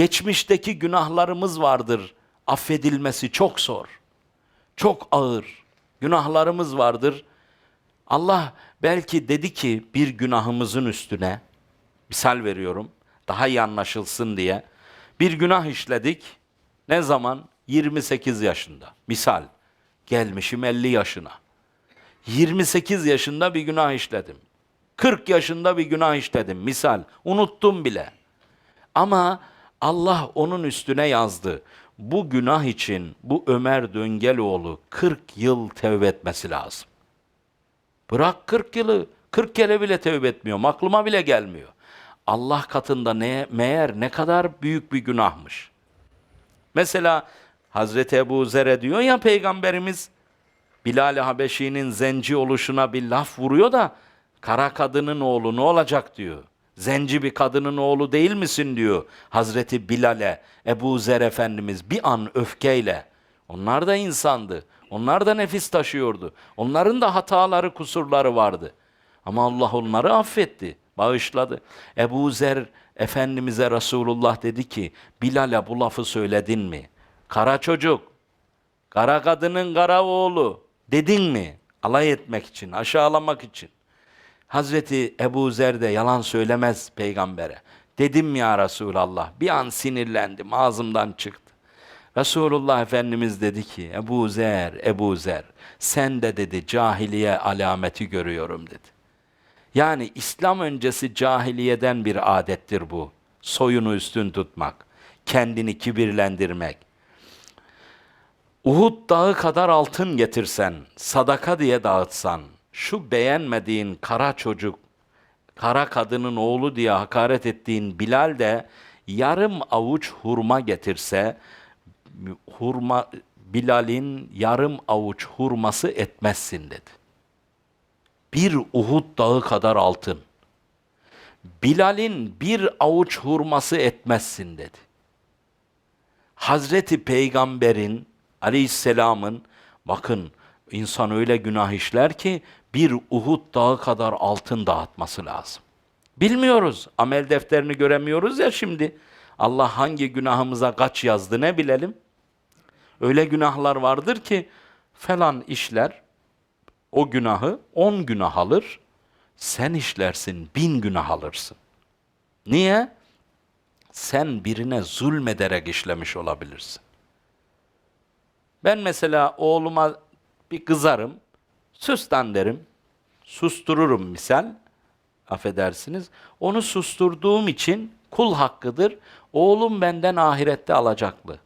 Geçmişteki günahlarımız vardır. Affedilmesi çok zor. Çok ağır. Günahlarımız vardır. Allah belki dedi ki bir günahımızın üstüne misal veriyorum daha iyi anlaşılsın diye bir günah işledik. Ne zaman? 28 yaşında. Misal. Gelmişim 50 yaşına. 28 yaşında bir günah işledim. 40 yaşında bir günah işledim. Misal. Unuttum bile. Ama Allah onun üstüne yazdı. Bu günah için bu Ömer Döngeloğlu 40 yıl tevbe etmesi lazım. Bırak 40 yılı, 40 kere bile tevbe etmiyorum, aklıma bile gelmiyor. Allah katında ne, meğer ne kadar büyük bir günahmış. Mesela Hazreti Ebu Zer'e diyor ya Peygamberimiz, Bilal-i Habeşi'nin zenci oluşuna bir laf vuruyor da, kara kadının oğlu ne olacak diyor. Zenci bir kadının oğlu değil misin diyor Hazreti Bilal'e, Ebu Zer Efendimiz bir an öfkeyle. Onlar da insandı. Onlar da nefis taşıyordu. Onların da hataları, kusurları vardı. Ama Allah onları affetti, bağışladı. Ebu Zer Efendimiz'e Resulullah dedi ki, Bilal'e bu lafı söyledin mi? Kara çocuk, kara kadının kara oğlu dedin mi? Alay etmek için, aşağılamak için. Hazreti Ebu Zer de yalan söylemez peygambere. Dedim ya Resulallah, bir an sinirlendim, ağzımdan çıktı. Resulullah Efendimiz dedi ki, Ebu Zer, Ebu Zer, sen de dedi cahiliye alameti görüyorum dedi. Yani İslam öncesi cahiliyeden bir adettir bu. Soyunu üstün tutmak, kendini kibirlendirmek. Uhud dağı kadar altın getirsen, sadaka diye dağıtsan, şu beğenmediğin kara çocuk, kara kadının oğlu diye hakaret ettiğin Bilal de yarım avuç hurma getirse, hurma Bilal'in yarım avuç hurması etmezsin dedi. Bir Uhud dağı kadar altın. Bilal'in bir avuç hurması etmezsin dedi. Hazreti Peygamber'in aleyhisselamın bakın insan öyle günah işler ki bir Uhud dağı kadar altın dağıtması lazım. Bilmiyoruz. Amel defterini göremiyoruz ya şimdi. Allah hangi günahımıza kaç yazdı ne bilelim. Öyle günahlar vardır ki falan işler o günahı on günah alır. Sen işlersin bin günah alırsın. Niye? Sen birine zulmederek işlemiş olabilirsin. Ben mesela oğluma bir kızarım, sus derim, sustururum misal, affedersiniz. Onu susturduğum için kul hakkıdır. Oğlum benden ahirette alacaklı.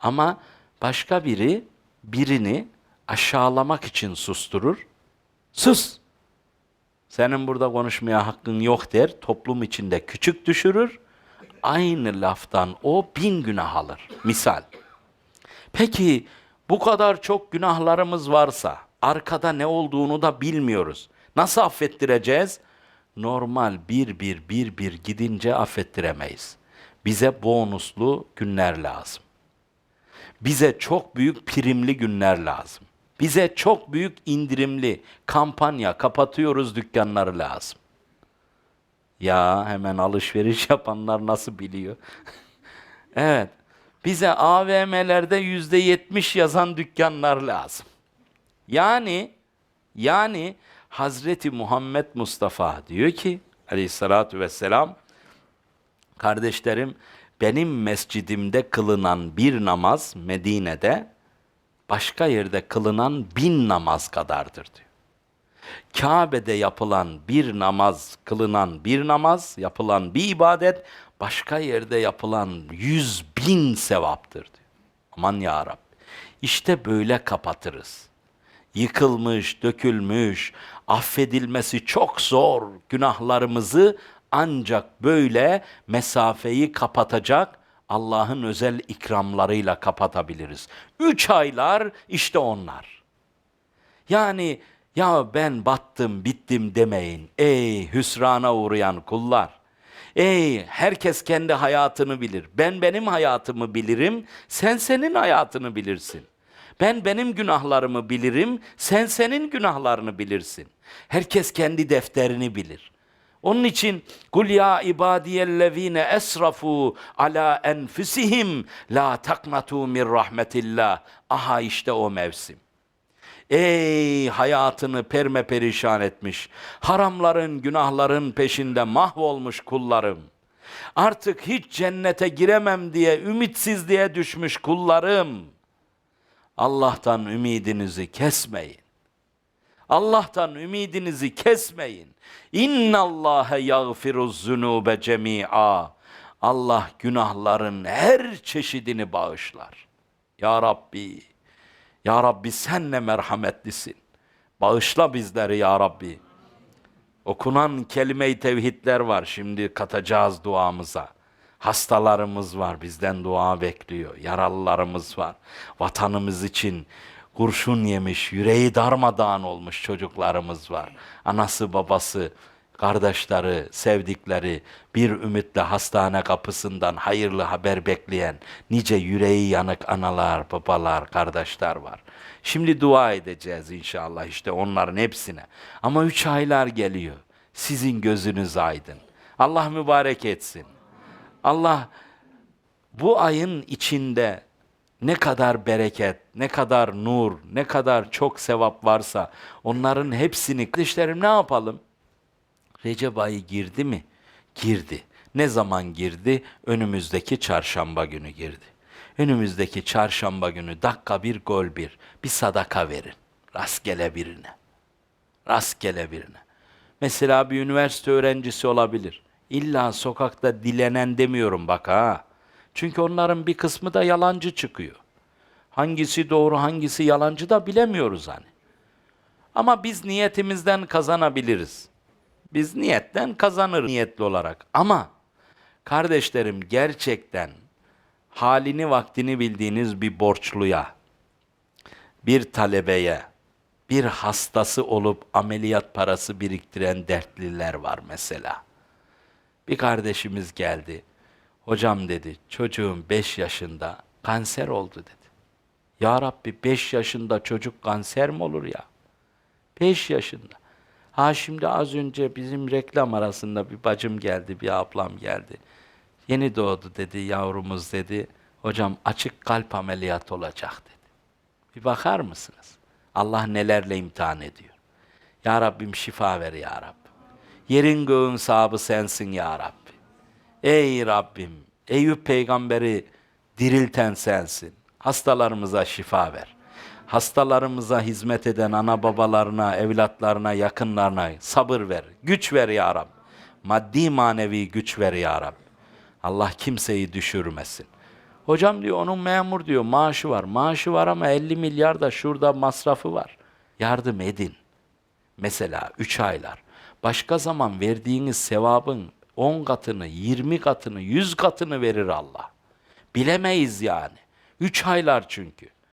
Ama başka biri birini aşağılamak için susturur. Sus! Senin burada konuşmaya hakkın yok der, toplum içinde küçük düşürür. Aynı laftan o bin günah alır. Misal. Peki bu kadar çok günahlarımız varsa, arkada ne olduğunu da bilmiyoruz. Nasıl affettireceğiz? Normal bir bir bir bir gidince affettiremeyiz. Bize bonuslu günler lazım. Bize çok büyük primli günler lazım. Bize çok büyük indirimli kampanya kapatıyoruz dükkanları lazım. Ya hemen alışveriş yapanlar nasıl biliyor? evet. Bize AVM'lerde yüzde yetmiş yazan dükkanlar lazım. Yani yani Hazreti Muhammed Mustafa diyor ki aleyhissalatu vesselam kardeşlerim benim mescidimde kılınan bir namaz Medine'de başka yerde kılınan bin namaz kadardır diyor. Kabe'de yapılan bir namaz, kılınan bir namaz, yapılan bir ibadet başka yerde yapılan yüz bin sevaptır diyor. Aman ya Rabbi. İşte böyle kapatırız. Yıkılmış, dökülmüş, affedilmesi çok zor günahlarımızı ancak böyle mesafeyi kapatacak Allah'ın özel ikramlarıyla kapatabiliriz. Üç aylar işte onlar. Yani ya ben battım bittim demeyin ey hüsrana uğrayan kullar. Ey herkes kendi hayatını bilir. Ben benim hayatımı bilirim, sen senin hayatını bilirsin. Ben benim günahlarımı bilirim, sen senin günahlarını bilirsin. Herkes kendi defterini bilir. Onun için kul ya ibadiyellezine esrafu ala enfusihim la taknatu min rahmetillah. Aha işte o mevsim. Ey hayatını perme perişan etmiş, haramların, günahların peşinde mahvolmuş kullarım. Artık hiç cennete giremem diye ümitsizliğe düşmüş kullarım. Allah'tan ümidinizi kesmeyin. Allah'tan ümidinizi kesmeyin. İnna Allahe yagfiruz zunube cemi'a. Allah günahların her çeşidini bağışlar. Ya Rabbi, Ya Rabbi sen ne merhametlisin. Bağışla bizleri Ya Rabbi. Okunan kelime-i tevhidler var şimdi katacağız duamıza. Hastalarımız var bizden dua bekliyor. Yaralılarımız var. Vatanımız için kurşun yemiş, yüreği darmadağın olmuş çocuklarımız var. Anası babası, kardeşleri, sevdikleri bir ümitle hastane kapısından hayırlı haber bekleyen nice yüreği yanık analar, babalar, kardeşler var. Şimdi dua edeceğiz inşallah işte onların hepsine. Ama üç aylar geliyor. Sizin gözünüz aydın. Allah mübarek etsin. Allah bu ayın içinde ne kadar bereket, ne kadar nur, ne kadar çok sevap varsa onların hepsini kardeşlerim ne yapalım? Recep ayı girdi mi? Girdi. Ne zaman girdi? Önümüzdeki çarşamba günü girdi. Önümüzdeki çarşamba günü dakika bir gol bir. Bir sadaka verin. Rastgele birine. Rastgele birine. Mesela bir üniversite öğrencisi olabilir. İlla sokakta dilenen demiyorum bak ha. Çünkü onların bir kısmı da yalancı çıkıyor. Hangisi doğru hangisi yalancı da bilemiyoruz hani. Ama biz niyetimizden kazanabiliriz. Biz niyetten kazanır niyetli olarak. Ama kardeşlerim gerçekten halini vaktini bildiğiniz bir borçluya, bir talebeye, bir hastası olup ameliyat parası biriktiren dertliler var mesela. Bir kardeşimiz geldi. Hocam dedi, çocuğum 5 yaşında kanser oldu dedi. Ya Rabbi 5 yaşında çocuk kanser mi olur ya? 5 yaşında. Ha şimdi az önce bizim reklam arasında bir bacım geldi, bir ablam geldi. Yeni doğdu dedi yavrumuz dedi. Hocam açık kalp ameliyatı olacak dedi. Bir bakar mısınız? Allah nelerle imtihan ediyor. Ya Rabbim şifa ver ya Rabbi. Yerin göğün sahibi sensin ya Rabbi. Ey Rabbim, Eyüp peygamberi dirilten sensin. Hastalarımıza şifa ver. Hastalarımıza hizmet eden ana babalarına, evlatlarına, yakınlarına sabır ver. Güç ver ya Rab. Maddi manevi güç ver ya Rab. Allah kimseyi düşürmesin. Hocam diyor onun memur diyor maaşı var. Maaşı var ama 50 milyar da şurada masrafı var. Yardım edin. Mesela 3 aylar. Başka zaman verdiğiniz sevabın 10 katını, 20 katını, 100 katını verir Allah. Bilemeyiz yani. 3 aylar çünkü.